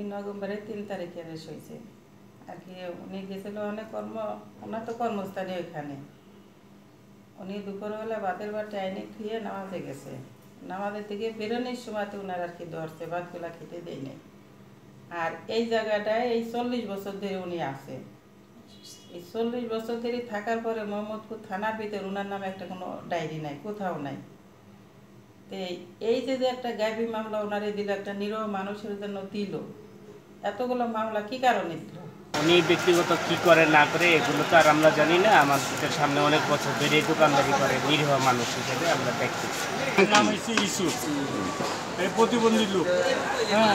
উনি নভেম্বরের তিন তারিখে রেস হয়েছে। আর কি উনি গেছিল অনেক কর্ম, ওনার তো কর্মস্থানে ওইখানে। উনি দুপুরবেলা বাতের বাটে আইনে খেয়ে নামাজে গেছে। নামাজের থেকে বেরোনোর সময় তো ওনার আর কি ধরছে ভাতগুলা খেতে দেয়নি আর এই জায়গাটায় এই চল্লিশ বছর ধরে উনি আছে। এই চল্লিশ বছর ধরে থাকার পরে মোহাম্মদপুর থানার ভিতরে ওনার নামে একটা কোনো ডায়েরি নাই, কোথাও নাই। তো এই যে যে একটা গাইবি মামলা ওনারে দিল, একটা নিরহ মানুষের জন্য দিল এতগুলো মামলা কি কারণে দিল? উনি ব্যক্তিগত কি করে না করে এগুলো তো আর আমরা জানি না। আমাদের সামনে অনেক বছর ধরে এই দোকানদারি করে নিরীহ মানুষ হিসেবে আমরা দেখতেছি নাম হচ্ছে ইস্যু এই প্রতিবন্ধী লোক। হ্যাঁ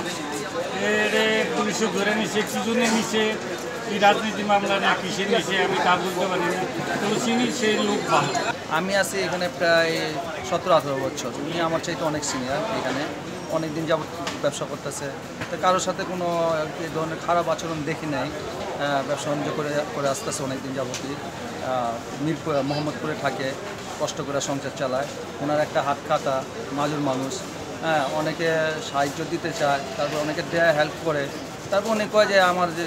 এরে পুলিশে ধরে নিছে কি জন্য নিছে। এই রাজনীতি মামলা না কিসে নিছে আমি তা বলতে পারিনি তো চিনি সেই লোক ভালো। আমি আছি এখানে প্রায় সতেরো আঠেরো বছর। উনি আমার চাইতে অনেক সিনিয়র এখানে। অনেক দিন যাবত ব্যবসা করতেছে। তো কারোর সাথে কোনো এই ধরনের খারাপ আচরণ দেখি নাই। ব্যবসা বাণিজ্য করে করে আসতেছে অনেক দিন যাবতই মিরপুর, মোহাম্মদপুরে থাকে, কষ্ট করে সংসার চালায়। ওনার একটা হাত খাতা, মাজুর মানুষ। হ্যাঁ অনেকে সাহায্য দিতে চায়, তারপর অনেকে দেয়া হেল্প করে। তারপর অনেক কয় যে, আমার যে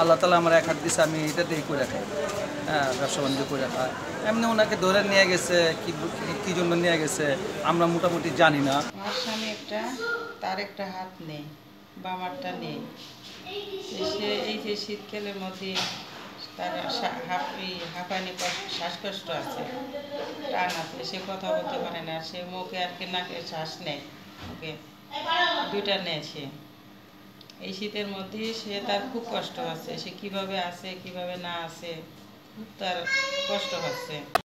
আল্লাহ তালা আমার এক হাত দিছে, আমি এটা দিয়েই করে হ্যাঁ ব্যবসা বাণিজ্য করে খায় এমনি ওনাকে ধরে নিয়ে গেছে, কি জন্য নিয়ে গেছে, আমরা মোটামুটি জানি না। আমার স্বামী একটা, তার একটা হাত নেই বামারটা নেই। সে এই যে শীতকালের মধ্যে তার হাঁপ হাঁপানি কষ্ট শ্বাসকষ্ট আছে, টান আছে, সে কথা বলতে পারে না। সে মুখে আর কি নাকে শ্বাস নেয়, ওকে। দুইটা নেয় সে। এই শীতের মধ্যে সে তার খুব কষ্ট আছে, সে কীভাবে আছে, কীভাবে না আছে তার কষ্ট হচ্ছে।